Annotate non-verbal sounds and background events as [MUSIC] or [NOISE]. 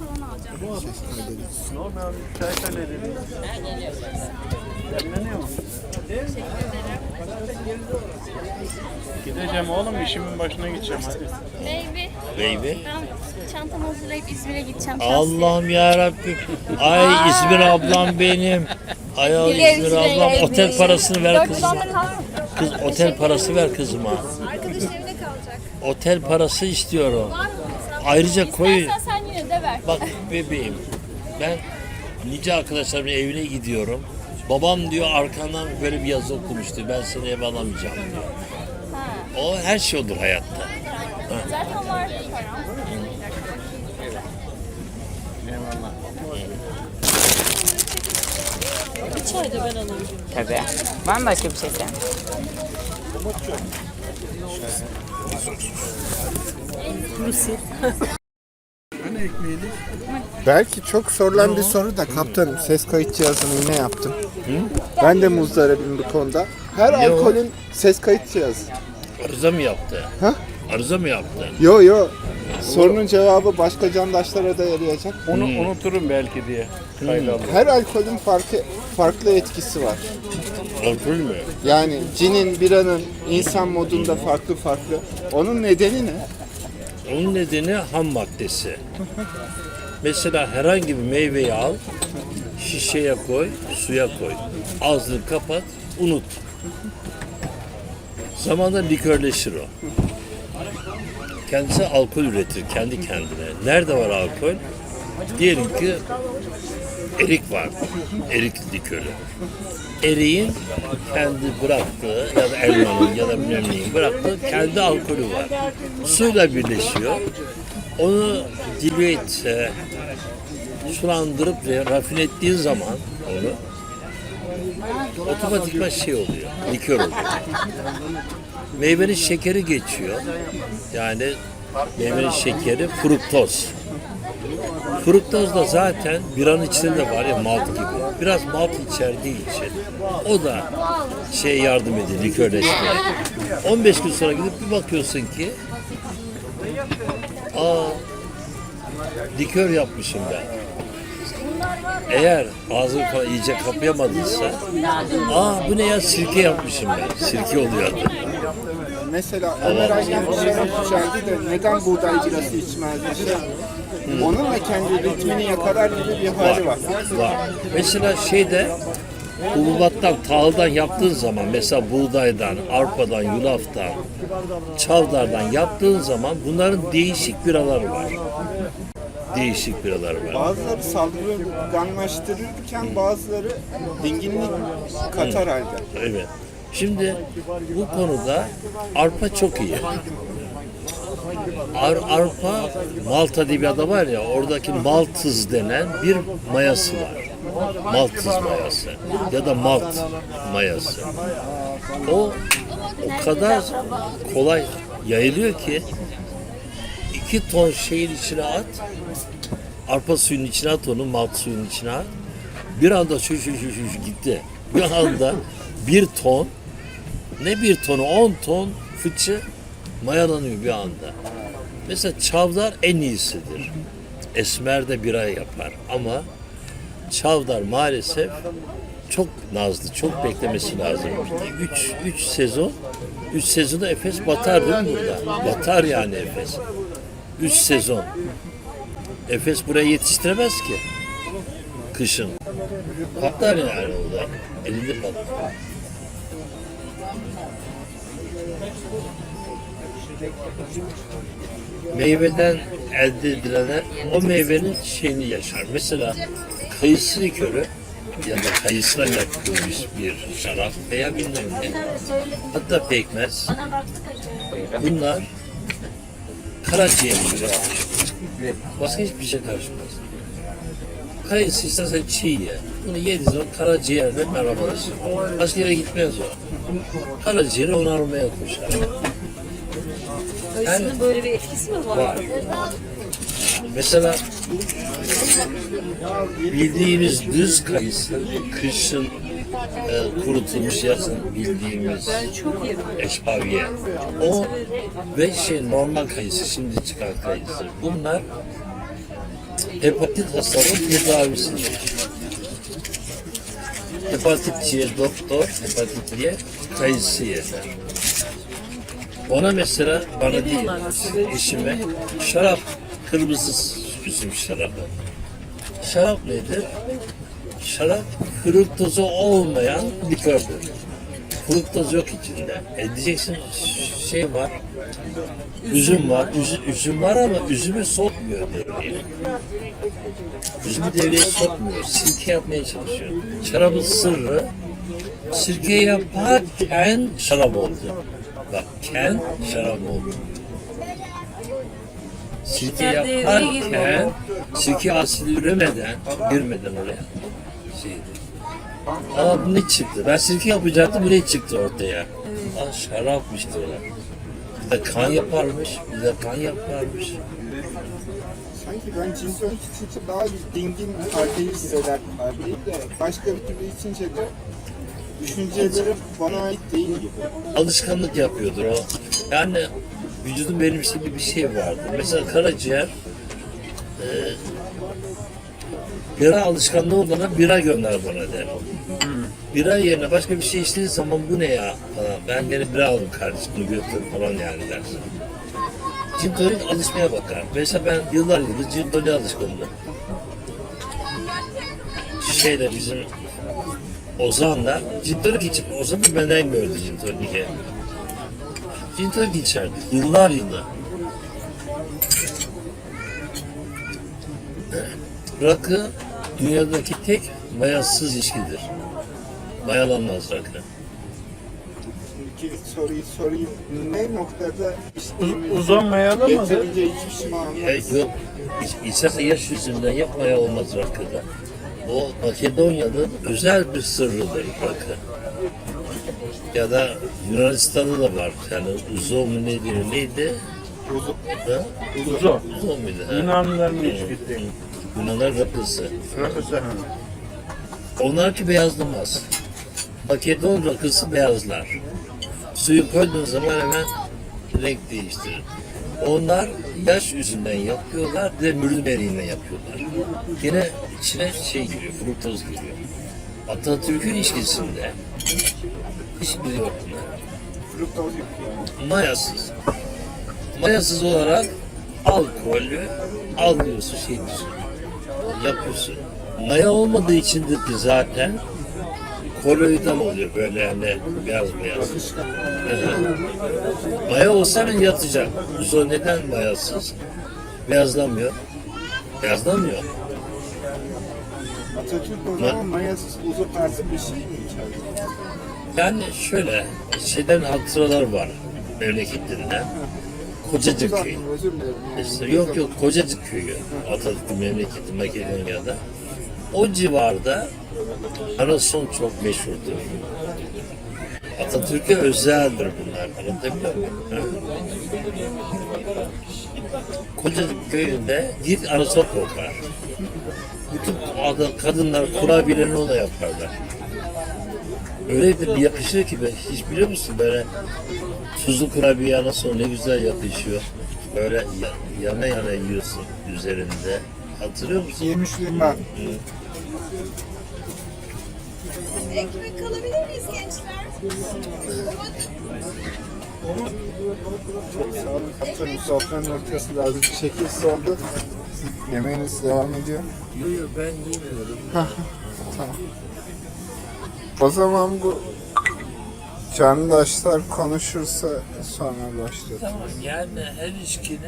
falan alacağım. Ne oldu abi? Çay söyledim. Demleniyor mu? Gideceğim oğlum işimin başına gideceğim hadi. Baby. Baby. Ben çantamı hazırlayıp İzmir'e gideceğim. Allah'ım ya Rabbim. Ay İzmir ablam benim. Ay ay İzmir ablam otel parasını ver kızıma. Kız otel parası ver kızıma. Arkadaş evde kalacak. Otel parası istiyorum. Ayrıca koy. İstersen Bak bebeğim. Ben nice arkadaşlarımın evine gidiyorum. Babam diyor arkandan böyle bir yazı okumuştu. Ben seni eve alamayacağım diyor. Ha. O her şey olur hayatta. Zaten vardı param. Bir çay da ben alayım. Tabii. Var mı başka bir şey sen? Belki çok sorulan bir soru da kaptanım ses kayıt cihazını yine yaptım. Ben de muzdaribim bu konuda. Her Ne o? alkolün ses kayıt cihazı. Arıza mı yaptı? Ha? Arıza mı yaptı? Yo yo. Sorunun cevabı başka candaşlara da yarayacak. Onu unuturum belki diye. Kayda aldım. Her alkolün farklı farklı etkisi var. Alkol mü? Yani cinin, biranın insan modunda farklı farklı. Onun nedeni ne? Onun nedeni ham maddesi. Mesela herhangi bir meyveyi al, şişeye koy, suya koy. Ağzını kapat, unut. Zamanla likörleşir o. Kendisi alkol üretir kendi kendine. Nerede var alkol? Diyelim ki erik var. Erik likörü. Eriğin kendi bıraktığı ya da elmanın ya da bilmem bıraktığı kendi alkolü var. Suyla birleşiyor. Onu dilüete, sulandırıp ve rafine ettiğin zaman onu otomatikman şey oluyor, likör oluyor. Meyvenin şekeri geçiyor. Yani meyvenin şekeri fruktoz. Fruktoz da zaten biranın içinde de var ya malt gibi. Biraz malt içerdiği için o da şey yardım ediyor likörleşmeye. 15 gün sonra gidip bir bakıyorsun ki aa likör yapmışım ben. Eğer ağzını falan iyice kapayamadıysa aa bu ne ya sirke yapmışım ben. Sirke oluyor adı. Mesela Ömer Aynen bir şey içerdi de neden buğday birası içmezdi? Onun da kendi ritmini yakalar gibi bir hali var. var. Mesela şeyde hububattan, tahıldan yaptığın zaman mesela buğdaydan, arpadan, yulaftan, çavdardan yaptığın zaman bunların değişik biraları var. Değişik biraları var. Bazıları saldırganlaştırırken bazıları dinginlik katar halde. Evet. Şimdi bu konuda arpa çok iyi. Ar, arpa Malta diye bir ada var ya oradaki maltız denen bir mayası var. Maltız mayası ya da malt mayası. O o kadar kolay yayılıyor ki iki ton şeyin içine at, arpa suyunun içine at onu, malt suyunun içine at. Bir anda şu şu şu şu gitti. Bir anda bir ton, ne bir tonu, on ton fıçı mayalanıyor bir anda. Mesela çavdar en iyisidir. Esmer de bira yapar ama çavdar maalesef çok nazlı, çok beklemesi lazım. 3 3 sezon 3 sezonda Efes batar değil mi burada? Batar yani Efes. 3 sezon. Efes buraya yetiştiremez ki. Kışın. Patlar yani orada. Elinde patlar. Meyveden elde edilenler o meyvenin şeyini yaşar. Mesela kayısı likörü ya da kayısıyla yapılmış bir şarap veya bilmem ne. Hatta pekmez. Bunlar karaciğer gibi. Başka hiçbir şey karışmaz. Kayısı istersen çiğ ye. Bunu yediğin zaman karaciğerle merhabalaşır. Başka yere gitmez o. Karaciğeri onarmaya koşar. Yani Böyle bir etkisi mi var? var. Mesela bildiğimiz düz kayısı, kışın e, kurutulmuş yazın bildiğimiz eşpaviye. O ve şey normal kayısı, şimdi çıkan kayısı. Bunlar hepatit hastalığı tedavisidir. Hepatit C'ye doktor, hepatit C'ye kayısı yer. Ona mesela bana değil, eşime şarap, kırmızı üzüm şarabı. Şarap nedir? Şarap fruktozu olmayan likördür. Fruktoz yok içinde. E diyeceksin şey var, üzüm var, üzüm, üzüm var ama üzümü sokmuyor devreye. Üzümü devreye sokmuyor, sirke yapmaya çalışıyor. Şarabın sırrı, sirke yaparken şarap oldu. Bak, ken şarap oldu. Sirke yaparken, sirke asili üremeden, girmeden oraya. Şeydi. Ama bu ne çıktı? Ben sirke yapacaktım, bu ne çıktı ortaya? Aa, şarapmış diyorlar. Bir de kan yaparmış, bir de kan yaparmış. Sanki ben cin tonic içince daha bir dingin halde hisseder haldeyi de başka bir türlü içince de düşüncelerim bana ait değil gibi. Alışkanlık yapıyordur o. Yani vücudun benimsediği bir şey vardır. Mesela karaciğer e, bira alışkanlığı olana bira gönder bana der. Bira yerine başka bir şey içtiği zaman bu ne ya falan. Ben gene bira aldım kardeşim götür falan yani dersin. Gin tonic alışmaya bakar. Mesela ben yıllar yılı gin tonic alışkanım. Şeyde bizim Ozan'la gin tonic içip Ozan'ı benden gördü. Gin tonic içerdi. Yıllar yılı. Rakı dünyadaki tek mayasız içkidir. Mayalanmaz rakı. Ki soruyu sorayım. Ne noktada içtiğimi Uzan Ya anlamadım. yok, iç- içerse yaş yüzünden yapmaya olmaz rakıda. O Makedonya'nın özel bir sırrıdır rakı. Ya da Yunanistan'da da var. Yani diyor, neydi? Uzo. Ha? Uzo. Uzo muydu? Yunanlıların içkisi. Yunanlar rakısı. Rakısı. ha. Onlarki beyazlamaz. Makedon rakısı beyazlar. Suyu koyduğun zaman hemen renk değiştirir. Onlar yaş yüzünden yapıyorlar ve mürmeriyle yapıyorlar. Yine içine şey giriyor, fruktoz giriyor. Atatürk'ün içkisinde hiçbiri yok bunlar. Mayasız. Mayasız olarak alkolü alıyorsun şey. Yapıyorsun. Maya olmadığı içindir ki zaten koloidal oluyor böyle yani beyaz beyaz. Evet. Maya olsa ben yatacak. Uzo neden mayasız? Beyazlamıyor. Beyazlamıyor. Atatürk o zaman mayasız tarzı bir şey mi? Yani şöyle şeyden hatıralar var memleketlerinden. Kocacık köyü. İşte yok yok Kocacık köyü Atatürk'ün memleketi Makedonya'da. O civarda Anason çok meşhurdur. Atatürk'e özeldir bunlar. Anlatabiliyor muyum? Ha? Kocacık köyünde git anason kokar. Bütün kadınlar kurabiyelerini ona yaparlar. Öyle bir yakışıyor ki ben hiç biliyor musun böyle tuzlu kurabiye anason ne güzel yakışıyor. Böyle ya- yana yana yiyorsun üzerinde. Hatırlıyor musun? Yemişliğim ben. Ekmek alabilir miyiz gençler? Çok sağ olun kaptanım. Sofranın ortası lazım. Şekil soldu. Yemeğiniz devam ediyor. Yok ben yemiyorum. [LAUGHS] Tamam. O zaman bu candaşlar konuşursa sonra başlatalım. Tamam yani her ilişkinin